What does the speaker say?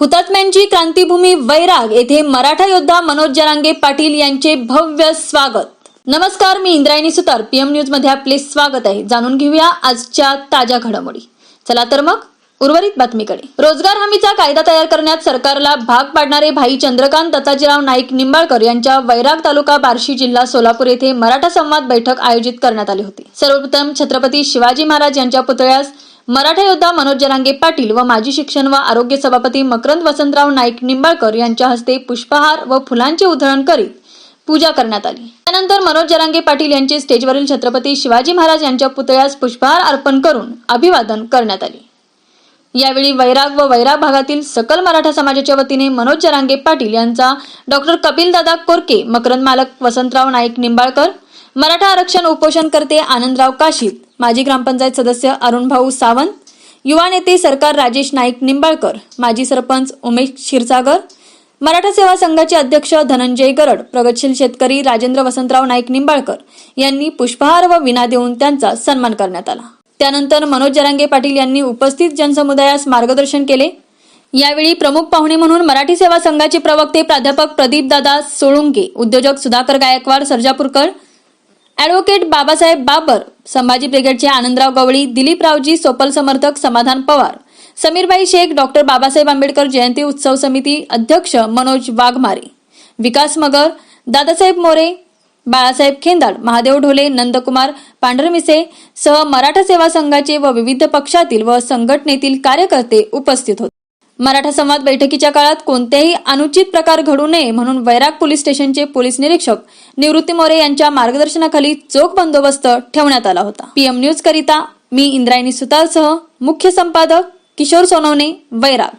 हुतात्म्यांची क्रांतीभूमी वैराग येथे मराठा योद्धा मनोज जरांगे पाटील यांचे भव्य स्वागत. नमस्कार मी इंद्रायणी सुतार. पीएम न्यूजमध्ये आपले स्वागत आहे. जाणून घेऊया आजच्या ताज्या घडामोडी. चला तर मग उर्वरित बातमीकडे. रोजगार हमीचा कायदा तयार करण्यात सरकारला भाग पाडणारे भाई चंद्रकांत दत्ताजीराव नाईक निंबाळकर यांच्या वैराग तालुका बार्शी जिल्हा सोलापूर येथे मराठा संवाद बैठक आयोजित करण्यात आली होती. सर्वप्रथम छत्रपती शिवाजी महाराज यांच्या पुतळ्यास मराठा योद्धा मनोज जरांगे पाटील व माजी शिक्षण व आरोग्य सभापती मकरंद वसंतराव नाईक निंबाळकर यांच्या हस्ते पुष्पहार व फुलांचे उधळण करीत पूजा करण्यात आली. त्यानंतर मनोज जरांगे पाटील यांचे स्टेजवरील छत्रपती शिवाजी महाराज यांच्या पुतळ्यास पुष्पहार अर्पण करून अभिवादन करण्यात आले. यावेळी वैराग व वैराग भागातील सकल मराठा समाजाच्या वतीने मनोज जरांगे पाटील यांचा डॉक्टर कपिलदादा कोरके मकरंद मालक वसंतराव नाईक निंबाळकर मराठा आरक्षण उपोषणकर्ते आनंदराव काशीत माजी ग्रामपंचायत सदस्य अरुणभाऊ सावंत. युवा नेते सरकार राजेश नाईक निंबाळकर. माजी सरपंच उमेश क्षीरसागर. मराठा सेवा संघाचे अध्यक्ष धनंजय गरड. प्रगतशील शेतकरी राजेंद्र वसंतराव नाईक निंबाळकर यांनी पुष्पहार व विना देऊन त्यांचा सन्मान करण्यात आला. त्यानंतर मनोज जरांगे पाटील यांनी उपस्थित जनसमुदायास मार्गदर्शन केले. यावेळी प्रमुख पाहुणे म्हणून मराठी सेवा संघाचे प्रवक्ते प्राध्यापक प्रदीप दादा सोळुंके उद्योजक सुधाकर गायकवाड सर्जापूरकर ॲडव्होकेट बाबासाहेब बाबर संभाजी ब्रिगेडचे आनंदराव गवळी दिलीपरावजी सोपल समर्थक समाधान पवार समीरबाई शेख डॉक्टर बाबासाहेब आंबेडकर जयंती उत्सव समिती अध्यक्ष मनोज वाघमारे विकास मगर दादासाहेब मोरे बाळासाहेब खेंदाड महादेव ढोले नंदकुमार पांढरमिसे सह मराठा सेवा संघाचे व विविध पक्षातील व संघटनेतील कार्यकर्ते उपस्थित होते. मराठा संवाद बैठकीच्या काळात कोणतेही अनुचित प्रकार घडू नये म्हणून वैराग पोलीस स्टेशनचे पोलीस निरीक्षक निवृत्ती मोरे यांच्या मार्गदर्शनाखाली चोख बंदोबस्त ठेवण्यात आला होता. पीएम न्यूज करिता मी इंद्रायणी सुतारसह मुख्य संपादक किशोर सोनवणे वैराग